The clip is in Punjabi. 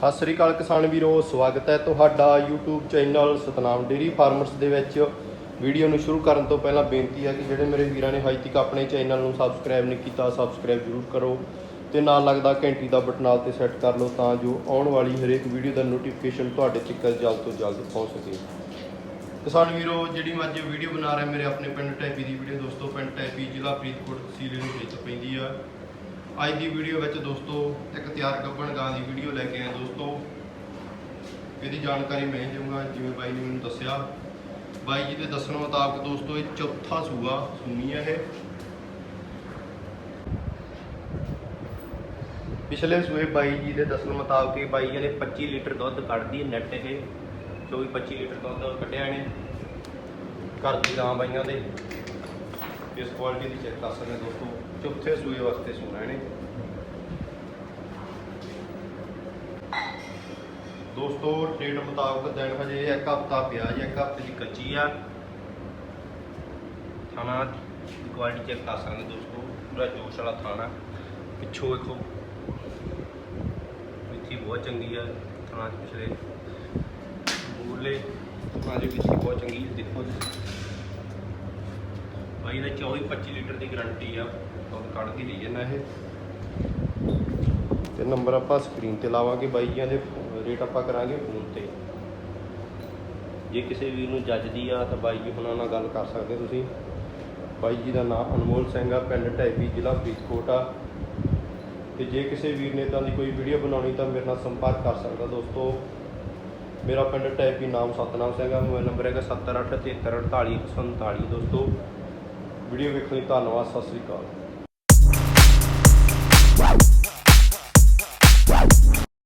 ਸਤਿ ਸ੍ਰੀ ਅਕਾਲ ਕਿਸਾਨ ਵੀਰੋ, ਸਵਾਗਤ ਹੈ ਤੁਹਾਡਾ YouTube channel Satnam dairy farmers ਦੇ ਵਿੱਚ। ਵੀਡੀਓ ਨੂੰ ਸ਼ੁਰੂ ਕਰਨ ਤੋਂ ਪਹਿਲਾਂ ਬੇਨਤੀ ਹੈ ਕਿ ਜਿਹੜੇ ਮੇਰੇ ਵੀਰਾਂ ਨੇ ਹਜੇ ਤੱਕ ਆਪਣੇ ਚੈਨਲ ਨੂੰ ਸਬਸਕ੍ਰਾਈਬ ਨਹੀਂ ਕੀਤਾ, ਸਬਸਕ੍ਰਾਈਬ ਜ਼ਰੂਰ ਕਰੋ ਤੇ ਨਾਲ ਲੱਗਦਾ ਘੰਟੀ ਦਾ ਬਟਨ ਨਾਲ ਤੇ ਸੈੱਟ ਕਰ ਲਓ ਤਾਂ ਜੋ ਆਉਣ ਵਾਲੀ ਹਰੇਕ ਵੀਡੀਓ ਦਾ ਨੋਟੀਫਿਕੇਸ਼ਨ ਤੁਹਾਡੇ ਤੱਕ ਜਲਦ ਤੋਂ ਜਲਦ ਪਹੁੰਚ ਸਕੇ। ਕਿਸਾਨ ਵੀਰੋ, ਜਿਹੜੀ ਮੈਂ ਅੱਜ ਵੀਡੀਓ ਬਣਾ ਰਿਹਾ, ਮੇਰੇ ਆਪਣੇ ਪਿੰਡ ਟੈਪੀ ਦੀ ਵੀਡੀਓ ਦੋਸਤੋ, ਪਿੰਡ ਟੈਪੀ ਜ਼ਿਲ੍ਹਾ ਫਰੀਦਕੋਟ ਤਹਿਸੀਲ ਨੂੰ ਵਿੱਚ ਪੈਂਦੀ ਆ। ਅੱਜ ਦੀ ਵੀਡੀਓ ਵਿੱਚ ਦੋਸਤੋ ਇੱਕ ਤਿਆਰ ਗੱਭਣ ਗਾਂ ਦੀ ਵੀਡੀਓ ਲੈ ਕੇ ਆਏ ਦੋਸਤੋ। ਇਹਦੀ ਜਾਣਕਾਰੀ ਮੈਂ ਦੇਵਾਂਗਾ ਜਿਵੇਂ ਬਾਈ ਨੇ ਮੈਨੂੰ ਦੱਸਿਆ। ਬਾਈ ਜੀ ਦੇ ਦੱਸਣ ਮੁਤਾਬਕ ਦੋਸਤੋ ਇਹ ਚੌਥਾ ਸੂਆ ਸੂਣੀ ਹੈ ਇਹ। ਪਿਛਲੇ ਸੂਏ ਬਾਈ ਜੀ ਦੇ ਦੱਸਣ ਮੁਤਾਬਕ ਇਹ ਬਾਈ ਜੀ ਨੇ 25 ਲੀਟਰ ਦੁੱਧ ਕੱਢਦੀ ਹੈ ਨੈਟ ਇਹ 24 25 ਲੀਟਰ ਦੁੱਧ ਕੱਢਿਆ ਨੇ ਘਰ ਦੀ ਗਾਂ ਬਾਈਆਂ ਦੇ। ਇਸ ਕੁਆਲਿਟੀ ਦੀ ਚੈੱਕ ਕਰ ਸਕਦੇ ਦੋਸਤੋ ਚੌਥੇ ਸੂਏ ਵਾਸਤੇ ਸੂਣਾ ਇਹਨੇ ਦੋਸਤੋ ਡੇਟ ਮੁਤਾਬਕ ਦਿਨ ਹਜੇ ਇੱਕ ਹਫਤਾ ਪਿਆ ਜੀ ਇੱਕ ਹਫ਼ਤੇ ਦੀ ਕੱਚੀ ਆ। ਥਾਣਾ ਦੀ ਕੁਆਲਿਟੀ ਚੈੱਕ ਕਰ ਸਕਦੇ ਦੋਸਤੋ ਪੂਰਾ ਜੋਸ਼ ਵਾਲਾ ਥਾਣਾ। ਪਿੱਛੋਂ ਵੇਖੋ ਮਿੱਠੀ ਬਹੁਤ ਚੰਗੀ ਆ ਥਾਣਾ ਚ ਪਿਛਲੇ। ਮੂਲੇ ਥਾਣਾ ਦੀ ਮਿੱਠੀ ਬਹੁਤ ਚੰਗੀ ਹੈ, ਦੇਖੋ। ਬਾਈ ਦਾ 24 25 ਲੀਟਰ ਦੀ ਗਾਰੰਟੀ ਆ। ਦੁੱਧ ਕੱਢ ਕੇ ਲਈ ਜਾਂਦਾ ਇਹ। ਤੇ ਨੰਬਰ ਆਪਾਂ ਸਕਰੀਨ ਤੇ ਲਾਵਾਂਗੇ ਬਾਈ ਦੇ ਰੇਟ ਆਪਾਂ ਕਰਾਂਗੇ ਫੋਨ ਤੇ। ਜੇ ਕਿਸੇ ਵੀਰ ਨੂੰ ਜੱਜਦੀ ਆ ਤਾਂ ਬਾਈ ਜੀ ਹੁਣਾਂ ਨਾਲ ਗੱਲ ਕਰ ਸਕਦੇ ਤੁਸੀਂ। ਬਾਈ ਜੀ ਦਾ ਨਾਮ ਅਨਮੋਲ ਸਿੰਘ ਆ, ਪਿੰਡ ਢੈਪੀ ਜ਼ਿਲ੍ਹਾ ਫਰੀਦਕੋਟ ਆ। ਤੇ ਜੇ ਕਿਸੇ ਵੀਰ ਨੇ ਤਾਂ ਦੀ ਕੋਈ ਵੀਡੀਓ ਬਣਾਉਣੀ ਤਾਂ ਮੇਰੇ ਨਾਲ ਸੰਪਰਕ ਕਰ ਸਕਦਾ ਦੋਸਤੋ। ਮੇਰਾ ਪਿੰਡ ਟੈਪੀ ਨਾਮ ਸਤਨਾਮ ਸਿੰਘ ਆ, ਮੋਬਾਈਲ ਨੰਬਰ ਹੈਗਾ 7873488147 ਦੋਸਤੋ। ਵੀਡੀਓ ਵੇਖਣ ਲਈ ਧੰਨਵਾਦ ਸਤਿ ਸ੍ਰੀ ਅਕਾਲ।